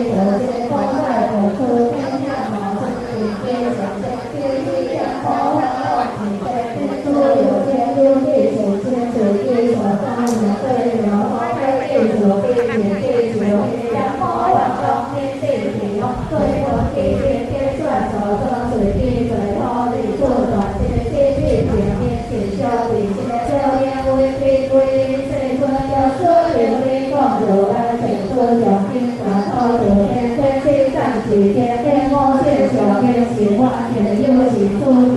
我的主持而且的业务中。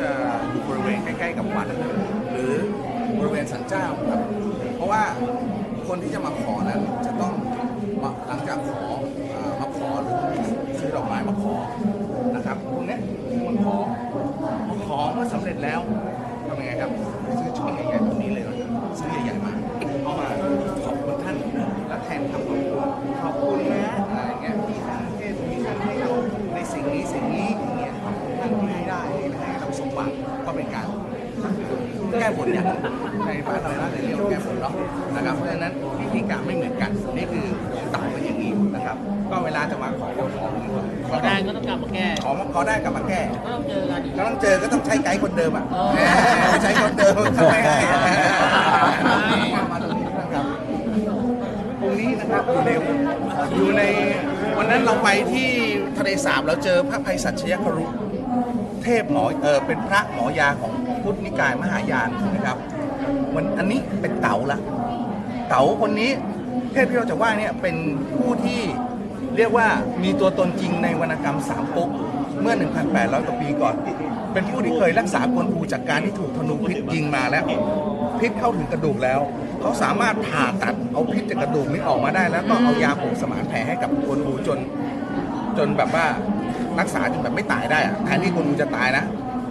จะอยู่บริเวณใกล้ๆกับวัดหรือบริเวณสันเจ้าครับเพราะว่าคนที่จะมาขอนั้นจะต้องมาหลังจากขออมาขอหรือซื้อดอกไม้มาขอนะครับตรงนี้ยมันขอขอเมื่อสำเร็จแล้วทำยังไงครับซื้อช่อใหญ่ๆ แก้ขอมาขอได้กลับมาแก้ก็ต้องเจอกันอีก ก็ต้องเจอก็ต้องใช้ไกด์คนเดิมอะอ๋อแหมใช้คนเดิมทำไมให้มาตรงนี้นะครับตรงนี้นะครับอยู่ในอยู่ในวันนั้นเราไปที่ทะเลสาบเราเจอพระภัยสัชยครุเทพหมอเออเป็นพระหมอยาของพุทธนิกายมหายานนะครับวันอันนี้เป็นเต๋าละเต๋าคนนี้เทพที่เราจะว่าเนี่ยเป็นผู้ที่เรียกว่ามีตัวตนจริงในวรรณกรรมสามก๊ก เมื่อ 1,800 กว่าปีก่อน เป็นผู้ที่เคยรักษากวนอูจากการที่ถูกธนูพิษยิงมาแล้ว พิษเข้าถึงกระดูกแล้ว เขาสามารถผ่าตัดเอาพิษจากกระดูกนี้ออกมาได้ แล้วก็เอายาผงสมานแผลให้กับกวนอูจน จนแบบว่ารักษาจนแบบไม่ตายได้อะแทนที่คนอูจะตายนะ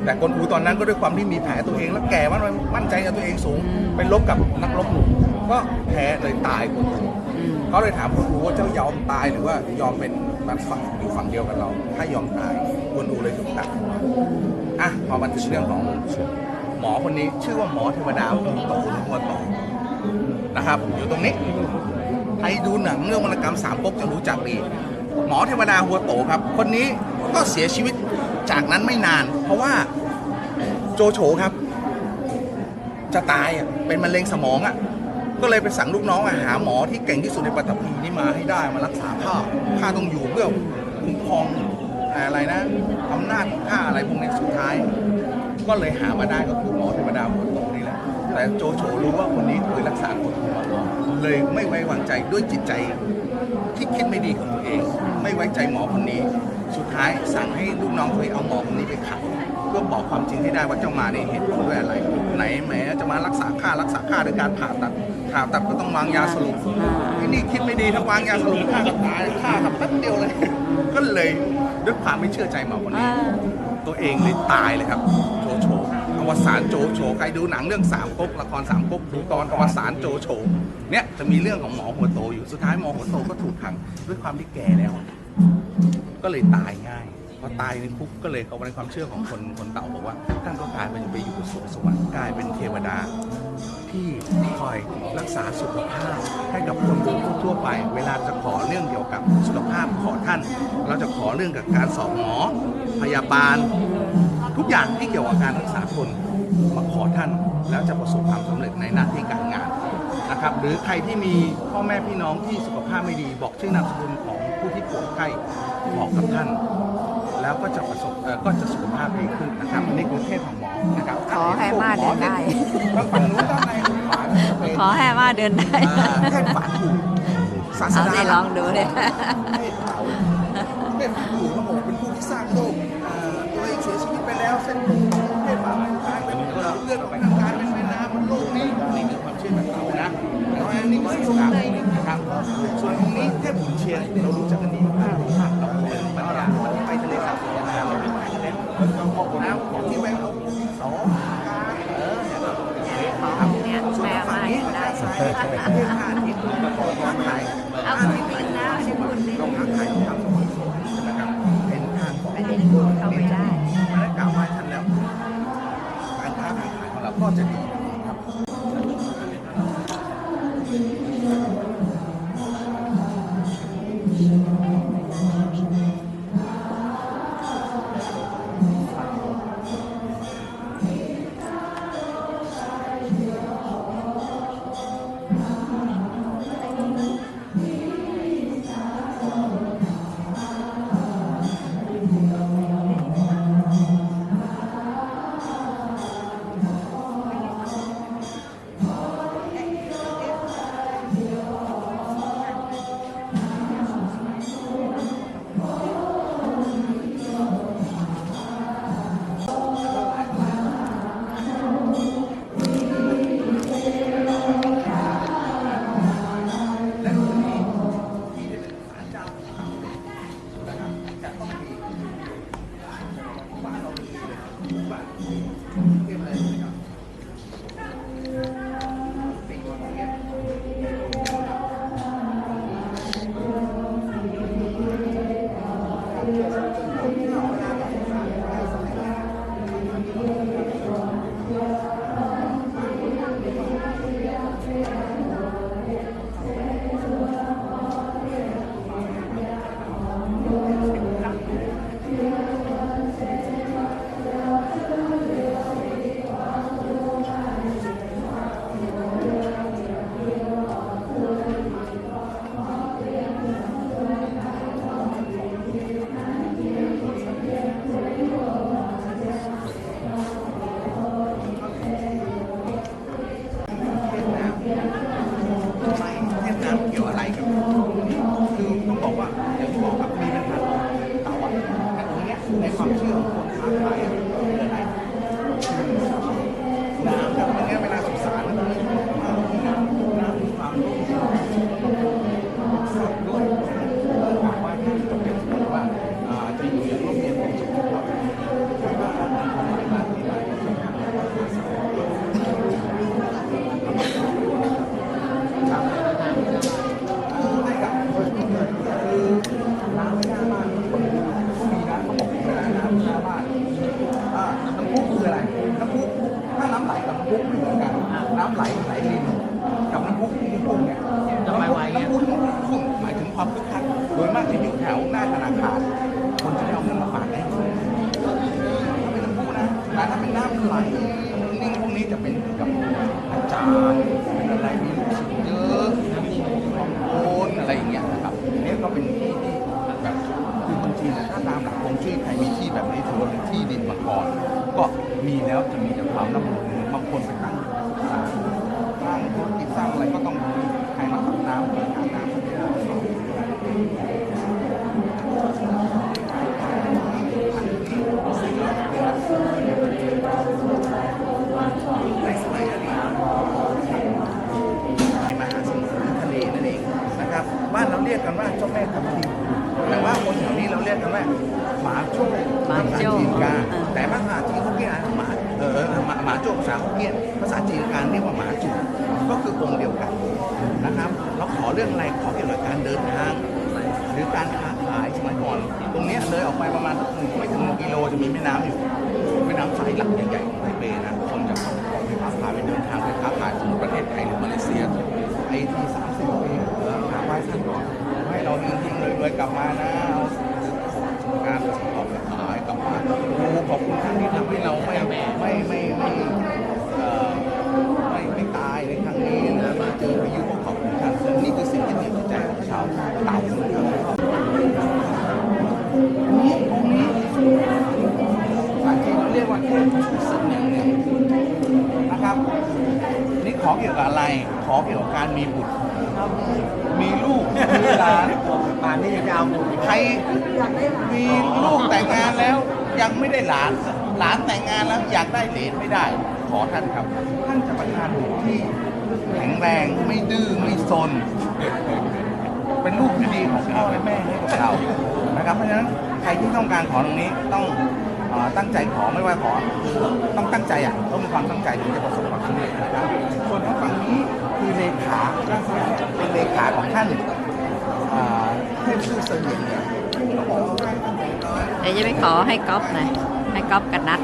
แต่คนอูตอนนั้นก็ด้วยความที่มีแผลตัวเองแล้วแก่มันมั่นใจกับตัวเองสูงเป็นลบกับนักรบหนุ่ม ก็แพ้เลยตายคนอูเขาเลยถามคนอูว่าเจ้ายอมตายหรือว่ายอมเป็นแบบฝั่งอยู่ฝั่งเดียวกับเรา ถ้ายอมตายคนอูเลยถูกตัดอะพอมาถึงเรื่องของหมอคนนี้ชื่อว่าหมอเทวดาหัวโตหรือหัวโตนะครับ อยู่ตรงนี้ใครดูหนังเรื่องวรรณกรรมสามก๊กจะรู้จักดีหมอเทวดาหัวโตครับ คนนี้ก็เสียชีวิตจากนั้นไม่นาน เพราะว่าโจโฉครับ จะตายอะเป็นมะเร็งสมองอะ ก็เลยไปสั่งลูกน้องหาหมอที่เก่งที่สุดในปัตตภีนี่มาให้ได้มารักษาข้าข้าต้องอยู่เพื่อคุ้มครองอะไรนะอำนาจข้าอะไรพวกนี้สุดท้าย ก็เลยหามาได้ก็คือหมอเทวดาหัวโตนี่แหละแต่โจโฉรู้ว่าคนนี้เคยรักษาคนมาก่อนเลยไม่ไว้วางใจด้วยจิตใจที่คิดไม่ดีของตัวเอง ไม่ไว้ใจหมอคนนี้ สุดท้ายสั่งให้ลูกน้องเคยเอาหมอคนนี้ไปขังเพื่อบอกความจริงให้ได้ว่าเจ้ามาในเหตุผลด้วยอะไร ไหนแหมจะมารักษาข้ารักษาข้าด้วยการผ่าตัด ผ่าตัดก็ต้องวางยาสลบที่นี่คิดไม่ดีถ้าวางยาสลบข้าก็ตายข้าทำแป๊บเดียวเลย ก็เลยด้วยความไม่เชื่อใจหมอคนนี้อ่าตัวเองเลยตายเลยครับโจโฉอวสานโจโฉใครดูหนังเรื่องสามก๊กละครสามก๊กดูตอนอวสานโจโฉเนี่ยจะมีเรื่องของหมอหัวโตอยู่สุดท้ายหมอหัวโตก็ถูกขังด้วยความที่แก่แล้ว ก็เลยตายง่ายพอตายในคุกก็เลยเขาในความเชื่อของคนคนเต่าบอกว่าท่านก็กลายเป็นไปอยู่สวงสวรรค์กลายเป็นเทวดา ที่คอยรักษาสุขภาพให้กับคนทั่วๆไป เวลาจะขอเรื่องเกี่ยวกับสุขภาพขอท่าน เราจะขอเรื่องกับการสอบหมอพยาบาล ทุกอย่างที่เกี่ยวกับการรักษาคนมาขอท่านแล้วจะประสบความสำเร็จในหน้าที่การงานนะครับหรือใครที่มีพ่อแม่พี่น้องที่สุขภาพไม่ดี บอกชื่อนามสกุลของผู้ที่ป่วยไข้บอกกับท่าน แล้วก็จะประสบเอ่อก็จะสุขภาพดีขึ้นนะครับอันนี้คือเทพของหมอนะครับขอให้มาเดินได้ทางฝั่ง อให้ว่าเดินได้อ่าเทพฝาถูศาสเอานาให้ลองดูเลยเทพเต่าเทพฝาถูเขาบอกเป็นผู้ที่สร้างโลกอ่าตัวเองเสียชีวิตไปแล้วเส้นผมของเทพฝาถูกลายเป็นเลือดเลือดออกไปทางกายเป็นแม่น้ำมันโลกนี้นี่คือความเชื่อแบบเต่านะแล้วอันนี้คือศาสนานะครับส่วนตรงนี้เทพขุนเชียงเรารู้จัก เทพห้าทิศค้าขายเอาจริงๆนะอันนี้คุณนี่ลงค้าขายทำสมุนไพรนะครับเป็นทางของอันนี้คุณเข้าไปได้ และกล่าวไหว้ท่านแล้วการค้าขายของเราก็จะ กับน้ำพุไม่เหมือนกัน น้ำไหลไหลรินกับน้ำพุที่พุ่งเนี่ยจะไปไวเงี้ยน้ำพุที่พุ่งหมายถึงความคึกคักโดยมากจะอยู่แถวหน้าธนาคารคนจะไม่เอาเงินมาฝากให้คนถ้าเป็นน้ำพุนะแต่ถ้าเป็นน้ำไหลนิ่งพวกนี้จะเป็นกับอาจารย์เป็นอะไรมีลูกศิษย์เยอะของโอนอะไรอย่างเงี้ยนะครับเนี่ยก็เป็นที่ที่แบบคือคนจีนนะถ้าตามหลักฮวงจุ้ยใครมีที่แบบนี้ถือว่าเป็นที่ดินมาก่อนก็มีแล้วจะมีแต่ความร่ำรวย บางคนไปตั้งสร้างธุรกิจสร้างอะไรก็ต้องใครมาทำน้ำหาน้ำไม่ได้ในสมัยอดีต มหาสมุทรทะเลนั่นเองนะครับ บ้านเราเรียกกันว่าเจ้าแม่ทับทิมแต่ว่าคนแถวนี้เราเรียกกันว่าหมาโจ้ หมาโจ้ ภษจีนกา เออ โจ้ภาษาฮกเกี้ยนภาษาจีนการเรียกว่าหมาจูก็คือองค์เดียวกันนะครับเราขอเรื่องอะไรขอเกี่ยวกับการเดินทาง หรือการค้าขายสมัยก่อน ตรงเนี้ยเลยออกไปประมาณสักหนึ่งไม่ถึงหนึ่งกิโลจะมีแม่น้ำอยู่แม่น้ำสายหลักใหญ่ๆของไทเปนะคนจะเข้าออกไปค้าขายไปเดินทางไปค้าขายสมมติประเทศไทยหรือมาเลเซียไอ้ที่สามสิบเองเออหาไหว้ท่านก่อนให้เราเฮงๆรวยๆกลับมานะเอาการออกขายกลับมาโอ้ขอบคุณท่านที่ทำให้เราไม่ไม่ไม่ไม่เอ่อไม่ไม่ตายในครั้งนี้นะมาเจอพายุก็ขอบคุณท่านนี่คือสิ่งที่เหนียวจิตใจของชาวเต่านะครับ นี่ตรงนี้ภาษาจีนเราเรียกว่าเทพสิงห์เนี่ยนะครับ นี่ขอ เกี่ยวกับอะไร ขอเกี่ยวกับการมีบุตร มีลูกมีหลานป่านนี้ยังจะเอาหมดใครมีลูกแต่งงานแล้ว ยังไม่ได้หลาน หลานแต่งงานแล้วอยากได้เหลนไม่ได้ ขอท่านครับ ท่านจะประทานบุตรที่แข็งแรงไม่ดื้อไม่ซนเป็นลูกที่ดีของพ่อและแม่ให้กับเรานะครับเพราะฉะนั้นใครที่ต้องการขอตรงนี้ต้องเอ่อ ตั้งใจขอไม่ว่าขอต้องตั้งใจอะต้องมีความตั้งใจถึงจะประสบความสำเร็จนะครับส่วนทางฝั่งนี้คือเลขาเป็นเลขาของท่านอ่าเทพชื่อเสงี่ยมเนี่ยเขาบอกว่าให้ตั้งใจน้อยเดี๋ยวจะไปขอให้ก๊อฟหน่อยให้ก๊อฟกับนัด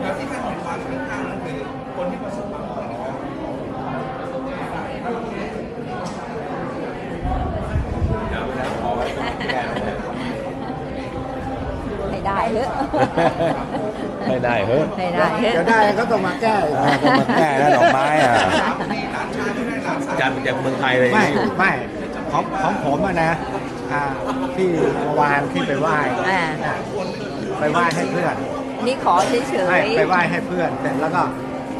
แล้วที่ท่านเห็นวางข้างๆนั่นคือคนที่ประสบความสำเร็จนะครับ ให้ ได้เถอะไม่ได้เฮ้ยให้ได้เถเดี๋ยวอะได้ก็ต้องมาแก้อีกอ่าก็มาแก้แล้วดอกไม้อะสามปีหลานชายไม่ได้หลานสาวจัดจากเมืองไทยเลยไม่ไม่ของของผมอะนะอ่าที่เมื่อวานที่ไปไหว้อ่าอะไปไหว้ให้เพื่อนนี่ขอเฉยไม่ไปๆไหว้ให้เพื่อนเสร็จแล้วก็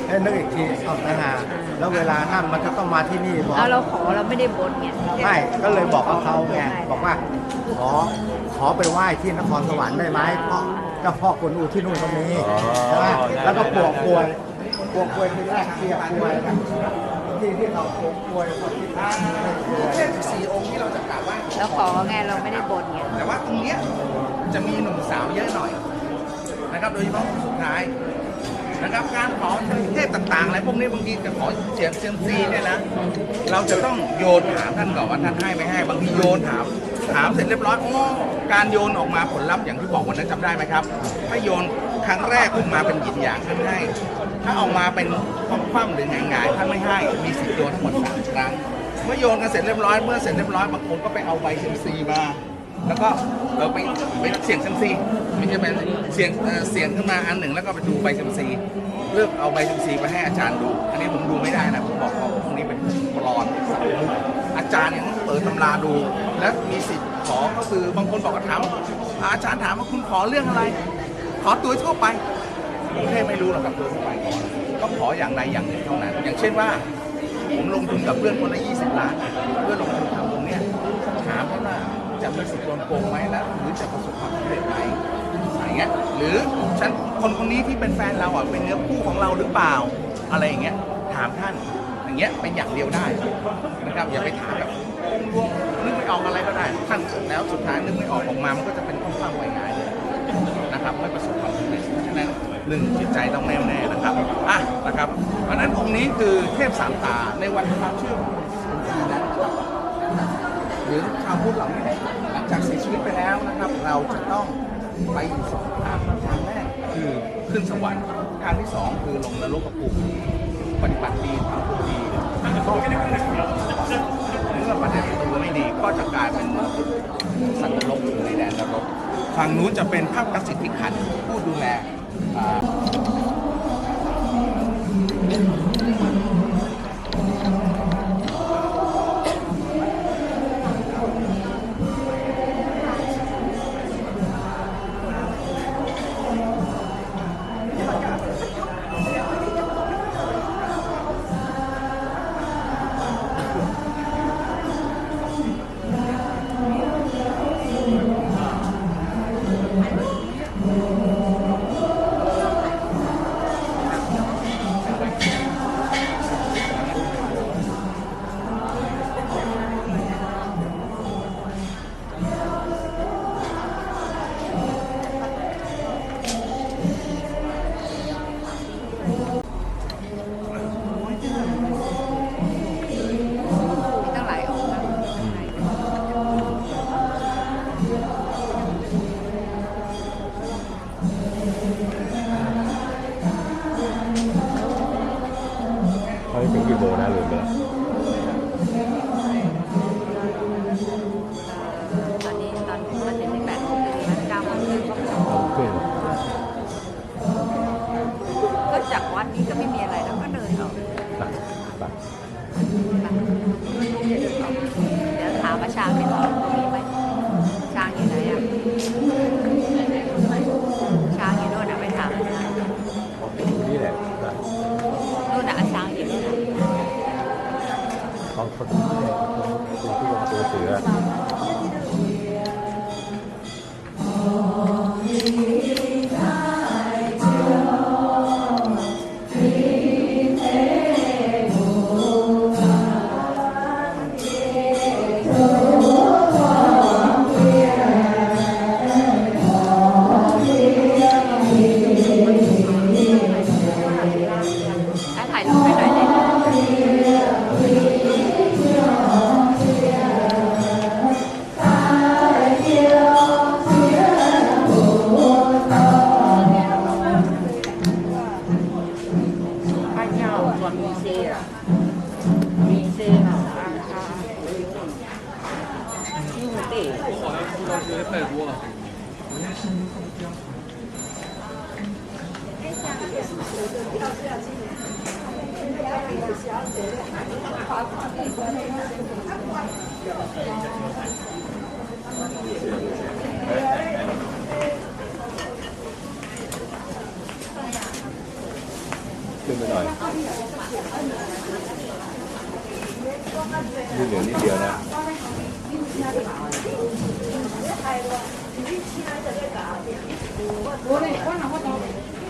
เอ้ยนึกอีกทีเอาไปหาแล้วเวลานั่นมันจะต้องมาที่นี่บอก เอาเราขอเราไม่ได้บนไง ไม่ก็เลยบอกกับเขาไงบอกว่าขอ ขอไปไหว้ที่นครสวรรค์ได้ไหมเพราะเจ้าพ่อกวนอูที่นู่นก็มีใช่ไหมแล้วก็ปวกป่วยปวกป่วยที่แรกเสียป่วยกันที่ที่เราปวกป่วยคนที่ตายป่วยเทพสี่องค์ที่เราจะกราบไหว้เราขอไงเราไม่ได้บนไงแต่ว่าตรงเนี้ยจะมีหนุ่มสาวเยอะหน่อยนะครับโดยเฉพาะคนสุดท้ายนะครับการขอเทพต่างๆอะไรพวกนี้บางทีจะขอเสียงเซียมซีเนี่ยนะเราจะต้องโยนถามท่านก่อนว่าท่านให้ไม่ให้บางทีโยนถาม ถามเสร็จเรียบร้อยโอ้การโยนออกมาผลลัพธ์อย่างที่บอกวันนั้นจำได้ไหมครับ ถ้าโยนครั้งแรกขึ้นมาเป็นหยินหยางท่านให้ ถ้าออกมาเป็นคว่ำๆหรือหงายๆท่านไม่ให้มีสิทธิ์โยนทั้งหมดสามครั้งเมื่อโยนกันเสร็จเรียบร้อยเมื่อเสร็จเรียบร้อยบางคนก็ไปเอาใบเซมซีมาแล้วก็เออไปไปเสียงเซมซีไม่ใช่ไปเสียงเสียงขึ้นมาอันหนึ่งแล้วก็ไปดูใบเซมซีเลือกเอาใบเซมซีไปให้อาจารย์ดู อันนี้ผมดูไม่ได้นะผมบอกเขาพวกนี้เป็นปลอดอาจารย์เนี่ย เปิดตำราดู และมีสิทธิ์ขอก็คือบางคนบอกว่าถามอาจารย์ถามว่าคุณขอเรื่องอะไร ขอตัวทั่วไปกรุงเทพไม่รู้หรอกครับตัวทั่วไปต้องขออย่างใดอย่างหนึ่งเท่านั้น อย่างเช่นว่า ผมลงทุนกับเพื่อนคนละ20 ล้าน เพื่อนลงทุนทำตรงเนี้ยถามเขาว่าจะมีสิทธิ์โดนโกงไหมแล้วหรือจะประสบความสำเร็จไหมอะไรเงี้ยหรือฉันคนคนนี้ที่เป็นแฟนเราอะเป็นเนื้อคู่ของเราหรือเปล่าอะไรอย่างเงี้ยถามท่านอย่างเงี้ยเป็นอย่างเดียวได้นะครับอย่าไปถามแบบ รวมนึกไม่ออกอะไรก็ได้ท่านแล้วสุดท้ายนึกไม่ออกออกมามันก็จะเป็นข้างๆไวงายเลยนะครับไม่ประสบความสำเร็จเพราะฉะนั้นหนึ่งจิตใจต้องแน่วแน่นะครับอะนะครับเพราะนั้นองค์นี้คือเทพสามตาในวันความเชื่อของคนจีนนั้นหรือชาวพุทธเหล่านี้หลังจากเสียชีวิตไปแล้วนะครับ เราจะต้องไปอยู่สองทางทางแรกคือขึ้นสวรรค์ทางที่สองคือลงนรกกับภูมิปฏิบัติดีทำตัวดีเมื่อปฏิบัติตัวไม่ดีก็จะกลายเป็นสัตว์นรกอยู่ในแดนนรกฝั่งนู้นจะเป็นภาพกสิทธิขันธ์ผู้ดูแล เปลี่นก็จากวัดนี้ก็ไม่มีอะไร ขึ้นไปหน่อยยืดเหลือนิดเดียวนะ我那我那我那。